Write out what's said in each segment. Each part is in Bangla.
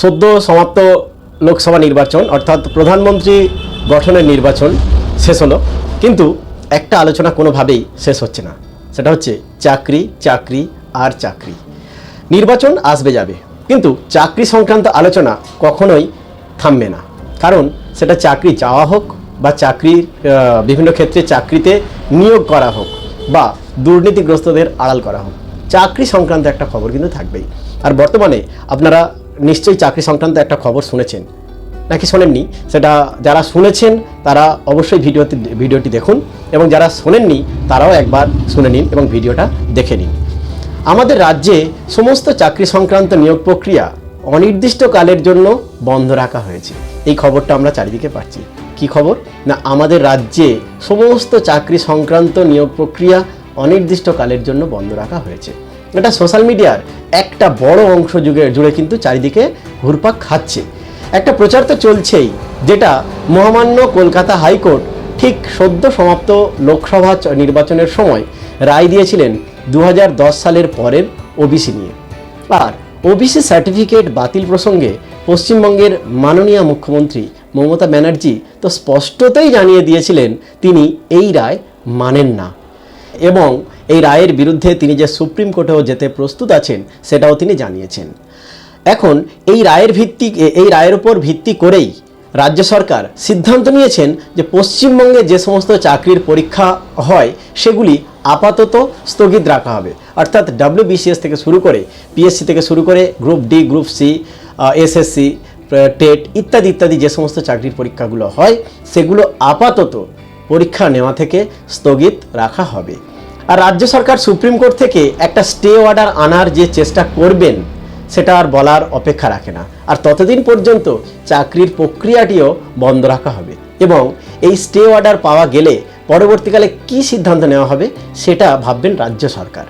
সদ্য সমাপ্ত লোকসভা নির্বাচন, অর্থাৎ প্রধানমন্ত্রী গঠনের নির্বাচন শেষ হলো। কিন্তু একটা আলোচনা কোনোভাবেই শেষ হচ্ছে না। সেটা হচ্ছে চাকরি চাকরি আর চাকরি। নির্বাচন আসবে যাবে, কিন্তু চাকরি সংক্রান্ত আলোচনা কখনোই থামবে না। কারণ সেটা চাকরি চাওয়া হোক বা চাকরির বিভিন্ন ক্ষেত্রে চাকরিতে নিয়োগ করা হোক বা দুর্নীতিগ্রস্তদের আড়াল করা হোক, চাকরি সংক্রান্ত একটা খবর কিন্তু থাকবেই। আর বর্তমানে আপনারা নিশ্চয়ই চাকরি সংক্রান্ত একটা খবর শুনেছেন। নাকি শোনেননি? সেটা যারা শুনেছেন, তারা অবশ্যই ভিডিওতে, ভিডিওটি দেখুন এবং যারা শোনেননি, তারাও একবার শুনে নিন এবং ভিডিওটা দেখে নিন। আমাদের রাজ্যে সমস্ত চাকরি সংক্রান্ত নিয়োগ প্রক্রিয়া অনির্দিষ্টকালের জন্য বন্ধ রাখা হয়েছে। এই খবরটা আমরা চারিদিকে পাচ্ছি। কি খবর? না, আমাদের রাজ্যে সমস্ত চাকরি সংক্রান্ত নিয়োগ প্রক্রিয়া অনির্দিষ্টকালের জন্য বন্ধ রাখা হয়েছে। এটা সোশ্যাল মিডিয়ার একটা বড় অংশ যুগে জুড়ে কিন্তু চারিদিকে ঘুরপাক খাচ্ছে। একটা প্রচার তো চলছেই, যেটা মহামান্য কলকাতা হাইকোর্ট ঠিক সদ্য সমাপ্ত লোকসভা নির্বাচনের সময় রায় দিয়েছিলেন দু হাজার দশ সালের পরের ওবিসি নিয়ে। আর ওবিসি সার্টিফিকেট বাতিল প্রসঙ্গে পশ্চিমবঙ্গের মাননীয় মুখ্যমন্ত্রী মমতা ব্যানার্জি তো স্পষ্টতই জানিয়ে দিয়েছিলেন, তিনি এই রায় মানেন না। এবং এই রায়ের বিরুদ্ধে তিনি যে সুপ্রিম কোর্টেও যেতে প্রস্তুত আছেন, সেটাও তিনি জানিয়েছেন। এখন এই রায়ের ভিত্তি, এই রায়ের উপর ভিত্তি করেই রাজ্য সরকার সিদ্ধান্ত নিয়েছেন যে পশ্চিমবঙ্গে যে সমস্ত চাকরির পরীক্ষা হয়, সেগুলি আপাতত স্থগিত রাখা হবে। অর্থাৎ ডাব্লিউবিসিএস থেকে শুরু করে পিএসসি থেকে শুরু করে group D group C SSC TET ইত্যাদি ইত্যাদি যে সমস্ত চাকরির পরীক্ষাগুলো হয়, সেগুলো আপাতত পরীক্ষা নেওয়া থেকে স্থগিত রাখা হবে। আর রাজ্য সরকার সুপ্রিম কোর্ট থেকে একটা স্টে অর্ডার আনার যে চেষ্টা করবেন, সেটা আর বলার অপেক্ষা রাখে না। আর ততদিন পর্যন্ত চাকরির প্রক্রিয়াটিও বন্ধ রাখা হবে এবং এই স্টে অর্ডার পাওয়া গেলে পরবর্তীকালে কি সিদ্ধান্ত নেওয়া হবে, সেটা ভাববেন রাজ্য সরকার।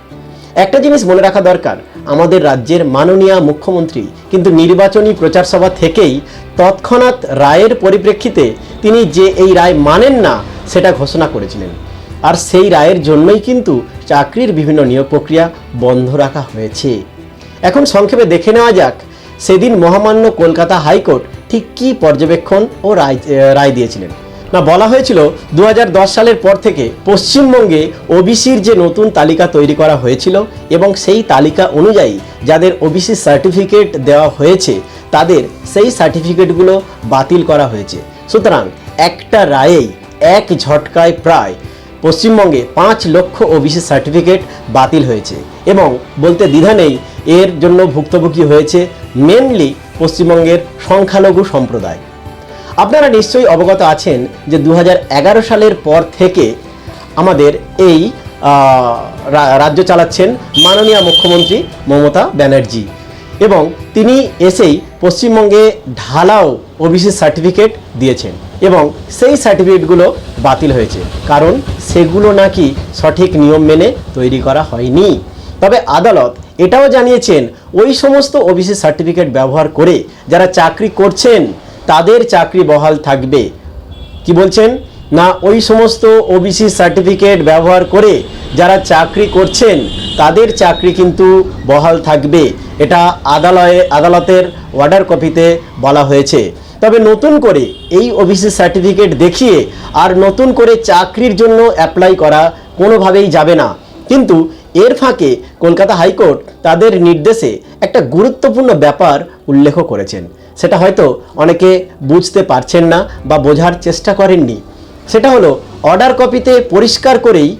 একটা জিনিস বলে রাখা দরকার, আমাদের রাজ্যের মাননীয় মুখ্যমন্ত্রী কিন্তু নির্বাচনী প্রচার সভা থেকেই তৎক্ষণাৎ রায়ের পরিপ্রেক্ষিতে তিনি যে এই রায় মানেন না সেটা ঘোষণা করেছিলেন। আর সেই রায়ের জন্যই কিন্তু চাকরির বিভিন্ন নিয়োগ প্রক্রিয়া বন্ধ রাখা হয়েছে। এখন সংক্ষেপে দেখে নেওয়া যাক, সেদিন মহামান্য কলকাতা হাইকোর্ট ঠিক কী পর্যবেক্ষণ ও রায় রায় দিয়েছিলেন। না, বলা হয়েছিল দু হাজার দশ সালের পর থেকে পশ্চিমবঙ্গে ওবিসির যে নতুন তালিকা তৈরি করা হয়েছিল এবং সেই তালিকা অনুযায়ী যাদের ওবিসি সার্টিফিকেট দেওয়া হয়েছে, তাদের সেই সার্টিফিকেটগুলো বাতিল করা হয়েছে। সুতরাং একটা রায়েই এক ঝটকায় প্রায় পশ্চিমবঙ্গে পাঁচ লক্ষ ওবিসি সার্টিফিকেট বাতিল হয়েছে এবং বলতে দ্বিধা নেই, এর জন্য ভুক্তভোগী হয়েছে মেনলি পশ্চিমবঙ্গের সংখ্যালঘু সম্প্রদায়। আপনারা নিশ্চয়ই অবগত আছেন যে দু হাজার এগারো সালের পর থেকে আমাদের এই রাজ্য চালাচ্ছেন মাননীয় মুখ্যমন্ত্রী মমতা ব্যানার্জি এবং তিনি এসেই পশ্চিমবঙ্গে ঢালাও ওবিসি সার্টিফিকেট দিয়েছেন। এবং সেই সার্টিফিকেটগুলো বাতিল হয়েছে। কারণ সেগুলো নাকি সঠিক নিয়ম মেনে তৈরি করা হয়নি। তবে আদালত এটাও জানিয়েছেন, ওই সমস্ত ওবিসি সার্টিফিকেট ব্যবহার করে যারা চাকরি করছেন, তাদের চাকরি বহাল থাকবে। কি বলছেন? না, ওই সমস্ত ওবিসি সার্টিফিকেট ব্যবহার করে যারা চাকরি করছেন, তাদের চাকরি কিন্তু বহাল থাকবে। এটা আদালয়ে, আদালতের অর্ডার কপিতে বলা হয়েছে। তবে নতুন করে এই ওবিসি সার্টিফিকেট দেখিয়ে আর নতুন করে চাকরির জন্য অ্যাপ্লাই করা কোনোভাবেই যাবে না। কিন্তু এর ফাঁকে কলকাতা হাইকোর্ট তাদের নির্দেশে একটা গুরুত্বপূর্ণ ব্যাপার উল্লেখ করেছেন। সেটা হয়তো অনেকে বুঝতে পারছেন না বা বোঝার চেষ্টা করেননি। সেটা হলো অর্ডার কপিতে পরিষ্কার করেই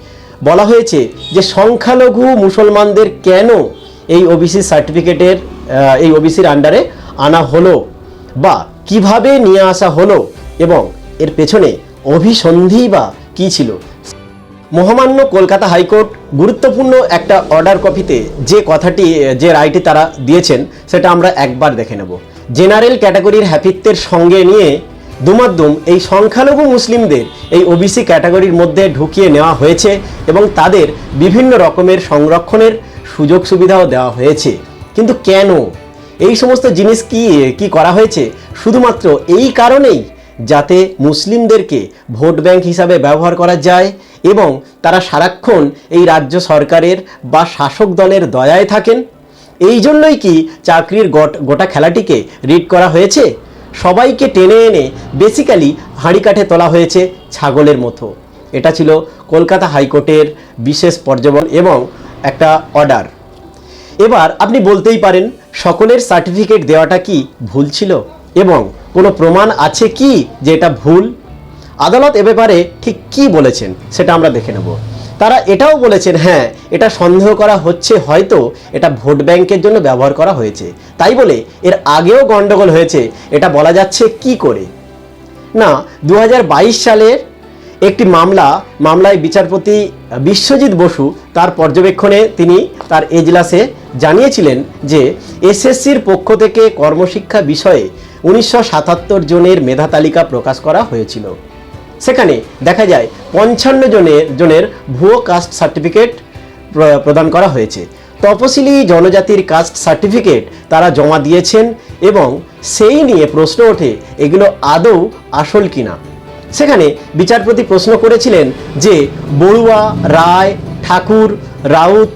বলা হয়েছে যে সংখ্যালঘু মুসলমানদের কেন এই ওবিসি সার্টিফিকেটের এই ওবিসির আন্ডারে আনা হলো বা কীভাবে নিয়ে আসা হলো এবং এর পেছনে অভিসন্ধি বা কী ছিল? মহামান্য কলকাতা হাইকোর্ট গুরুত্বপূর্ণ একটা অর্ডার কপিতে যে কথাটি, যে রায়টি তারা দিয়েছেন, সেটা আমরা একবার দেখে নেব। জেনারেল ক্যাটাগরির হ্যাপিত্বের সঙ্গে নিয়ে দুমাদ্দুম এই সংখ্যালঘু মুসলিমদের এই ওবিসি ক্যাটাগরির মধ্যে ঢুকিয়ে নেওয়া হয়েছে এবং তাদের বিভিন্ন রকমের সংরক্ষণের সুযোগ সুবিধাও দেওয়া হয়েছে। কিন্তু কেন এই সমস্ত জিনিস কি কি করা হয়েছে? শুধুমাত্র এই কারণেই যাতে মুসলিমদেরকে ভোট ব্যাংক হিসাবে ব্যবহার করা যায় এবং তারা সারাক্ষণ এই রাজ্য সরকারের বা শাসক দলের দয়ায় থাকেন। এই জন্যই কি চাকরির গট- গোটা খেলাটিকে রিড করা হয়েছে? সবাইকে টেনে এনে বেসিক্যালি হাঁড়ি কাঠে তোলা হয়েছে ছাগলের মতো। এটা ছিল কলকাতা হাইকোর্টের বিশেষ পর্যবন এবং একটা অর্ডার এবার আপনি বলতেই পারেন, সকলের সার্টিফিকেট দেওয়াটা কি ভুল ছিল? এবং কোনো প্রমাণ আছে কি যে এটা ভুল? আদালত এ ব্যাপারে ঠিক কি বলেছেন সেটা আমরা দেখে নেব। তারা এটাও বলেছেন হ্যাঁ এটা সন্দেহ করা হচ্ছে হয়তো এটা ভোট ব্যাংকের জন্য ব্যবহার করা হয়েছে। তাই বলে এর আগেও গন্ডগোল হয়েছে, এটা বলা যাচ্ছে কি করে? না দু হাজার বাইশ সালের একটি মামলা, মামলায় বিচারপতি বিশ্বজিৎ বসু তার পর্যবেক্ষণে তিনি তার এজলাসে জানিয়েছিলেন যে এসএসসির পক্ষ থেকে কর্মশিক্ষা বিষয়ে উনিশশো সাতাত্তর জনের মেধা তালিকা প্রকাশ করা হয়েছিল। সেখানে দেখা যায় পঞ্চান্ন জনের জনের ভুয়ো কাস্ট সার্টিফিকেট প্রদান করা হয়েছে। তপশিলি জনজাতির কাস্ট সার্টিফিকেট তারা জমা দিয়েছেন এবং সেই নিয়ে প্রশ্ন ওঠে, এগুলো আদৌ আসল কিনা? সেখানে বিচারপতি প্রশ্ন করেছিলেন যে বড়ুয়া, রায়, ঠাকুর, রাউত,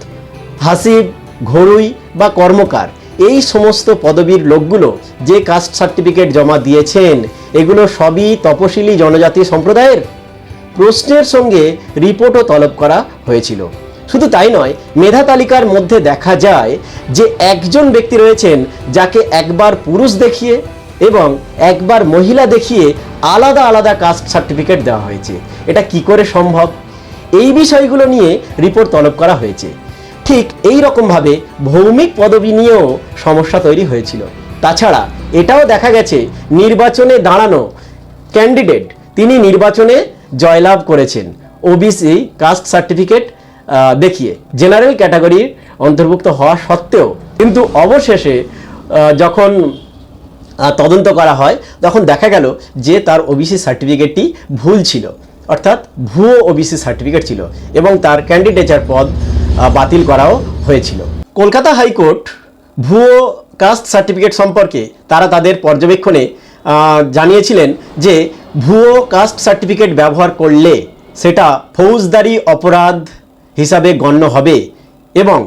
হাসিব ঘড়ুই বা কর্মকার, এই সমস্ত পদবীর লোকগুলো যে কাস্ট সার্টিফিকেট জমা দিয়েছেন, এগুলো সবই তপশিলি জনজাতি সম্প্রদায়ের? প্রশ্নের সঙ্গে রিপোর্টও তলব করা হয়েছিল। শুধু তাই নয়, মেধা তালিকার মধ্যে দেখা যায় যে একজন ব্যক্তি রয়েছেন যাকে একবার পুরুষ দেখিয়ে এবং একবার মহিলা দেখিয়ে আলাদা আলাদা কাস্ট সার্টিফিকেট দেওয়া হয়েছে। এটা কি করে সম্ভব? এই বিষয়গুলো নিয়ে রিপোর্ট তলব করা হয়েছে। ঠিক এই রকমভাবে ভৌমিক পদবি নিয়েও সমস্যা তৈরি হয়েছিল। তাছাড়া এটাও দেখা গেছে, নির্বাচনে দাঁড়ানো ক্যান্ডিডেট তিনি নির্বাচনে জয়লাভ করেছেন। ওবিসি কাস্ট সার্টিফিকেট দেখিয়ে জেনারেল ক্যাটাগরির অন্তর্ভুক্ত হওয়া সত্ত্বেও, কিন্তু অবশেষে যখন তদন্ত করা হয়, তখন দেখা গেল যে তার ওবিসি সার্টিফিকেটটি ভুল ছিল। অর্থাৎ ভুয়ো ওবিসি সার্টিফিকেট ছিল এবং তার ক্যান্ডিডেচার পদ বাতিল করাও হয়েছিল। কলকাতা হাইকোর্ট ভুয়ো কাস্ট সার্টিফিকেট সম্পর্কে তারা তাদের পর্যবেক্ষণে জানিয়েছিলেন যে ভুয়ো কাস্ট সার্টিফিকেট ব্যবহার করলে সেটা ফৌজদারি অপরাধ হিসাবে গণ্য হবে এবং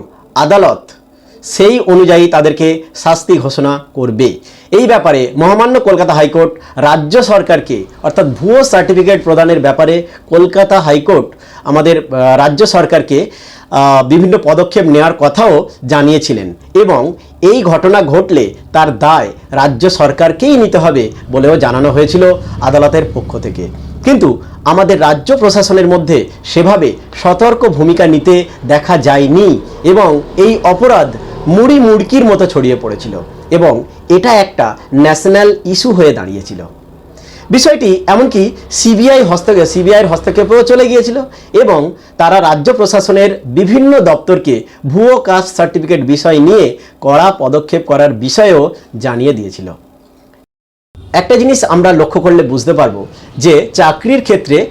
আদালত সেই অনুযায়ী তাদেরকে শাস্তি ঘোষণা করবে। এই ব্যাপারে মহামান্য কলকাতা হাইকোর্ট রাজ্য সরকারকে, অর্থাৎ ভুয়ো সার্টিফিকেট প্রদানের ব্যাপারে কলকাতা হাইকোর্ট আমাদের রাজ্য সরকারকে বিভিন্ন পদক্ষেপ নেওয়ার কথাও জানিয়েছিলেন এবং এই ঘটনা ঘটলে তার দায় রাজ্য সরকারকেই নিতে হবে বলেও জানানো হয়েছিল আদালতের পক্ষ থেকে। কিন্তু আমাদের রাজ্য প্রশাসনের মধ্যে সেভাবে সতর্ক ভূমিকা নিতে দেখা যায়নি এবং এই অপরাধ মুড়ি মুড়কির মতো ছড়িয়ে পড়েছিল এবং এটা একটা ন্যাশনাল ইস্যু হয়ে দাঁড়িয়েছিল। বিষয়টি এমনকি সিবিআই হস্তক্ষেপ সিবিআইয়ের হস্তক্ষেপেও চলে গিয়েছিল এবং তারা রাজ্য প্রশাসনের বিভিন্ন দপ্তরকে ভুয়ো কাস্ট সার্টিফিকেট বিষয় নিয়ে কড়া পদক্ষেপ করার বিষয়েও জানিয়ে দিয়েছিল। একটা জিনিস আমরা লক্ষ্য করলে বুঝতে পারব যে চাকরির ক্ষেত্রে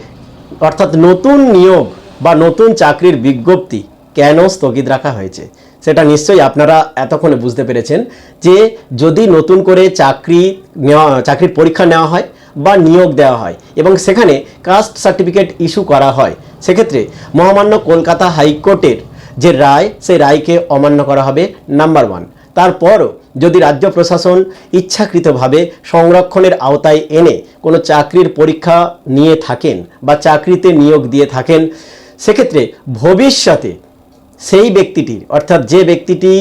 অর্থাৎ নতুন নিয়োগ বা নতুন চাকরির বিজ্ঞপ্তি কেন স্থগিত রাখা হয়েছে। সেটা নিশ্চয়ই আপনারা এতক্ষণে বুঝতে পেরেছেন যে যদি নতুন করে চাকরি নেওয়া, চাকরির পরীক্ষা নেওয়া হয় বা নিয়োগ দেওয়া হয় এবং সেখানে কাস্ট সার্টিফিকেট ইস্যু করা হয়, সেক্ষেত্রে মহামান্য কলকাতা হাইকোর্টের যে রায়, সেই রায়কে অমান্য করা হবে নাম্বার ওয়ান তারপরও যদি রাজ্য প্রশাসন ইচ্ছাকৃতভাবে সংরক্ষণের আওতায় এনে কোনো চাকরির পরীক্ষা নিয়ে থাকেন বা চাকরিতে নিয়োগ দিয়ে থাকেন, সেক্ষেত্রে ভবিষ্যতে সেই ব্যক্তিটির অর্থাৎ যে ব্যক্তিটি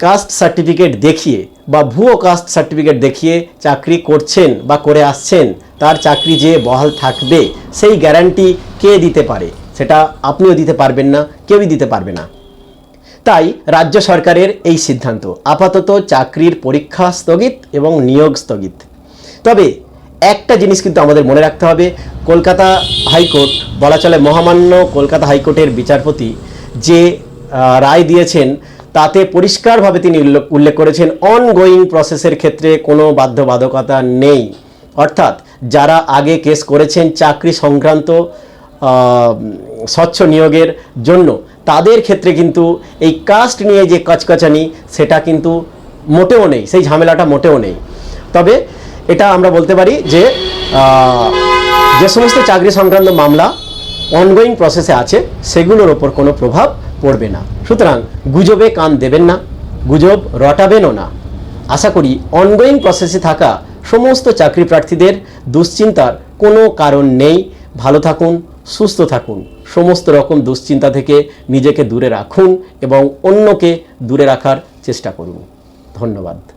কাস্ট সার্টিফিকেট দেখিয়ে বা ভুয়ো কাস্ট সার্টিফিকেট দেখিয়ে চাকরি করছেন বা করে আসছেন, তার চাকরি যে বহাল থাকবে, সেই গ্যারান্টি কে দিতে পারে? সেটা আপনিও দিতে পারবেন না, কেউই দিতে পারবে না। তাই রাজ্য সরকারের এই সিদ্ধান্ত, আপাতত চাকরির পরীক্ষা স্থগিত এবং নিয়োগ স্থগিত। তবে একটা জিনিস কিন্তু আমাদের মনে রাখতে হবে, কলকাতা হাইকোর্ট, বলা চলে মহামান্য কলকাতা হাইকোর্টের বিচারপতি যে রায় দিয়েছেন, তাতে পরিষ্কারভাবে তিনি উল্লেখ- করেছেন অনগোয়িং প্রসেসের ক্ষেত্রে কোনো বাধ্যবাধকতা নেই। অর্থাৎ যারা আগে কেস করেছেন চাকরি সংক্রান্ত স্বচ্ছ নিয়োগের জন্য, তাদের ক্ষেত্রে কিন্তু এই কাস্ট নিয়ে যে কচকচানি, সেটা কিন্তু মোটেও নেই, সেই ঝামেলাটা মোটেও নেই। তবে এটা আমরা বলতে পারি যে যে সমস্ত চাকরি সংক্রান্ত মামলা অনগোয়িং প্রসেসে আছে, সেগুলোর ওপর কোনো প্রভাব পড়বে না। সুতরাং গুজবে কান দেবেন না, গুজব রটাবেনও না। আশা করি অনগোয়িং প্রসেসে থাকা সমস্ত চাকরি প্রার্থীদের দুশ্চিন্তার কোনো কারণ নেই। ভালো থাকুন, সুস্থ থাকুন। সমস্ত রকম দুশ্চিন্তা থেকে নিজেকে দূরে রাখুন এবং অন্যকে দূরে রাখার চেষ্টা করুন। ধন্যবাদ।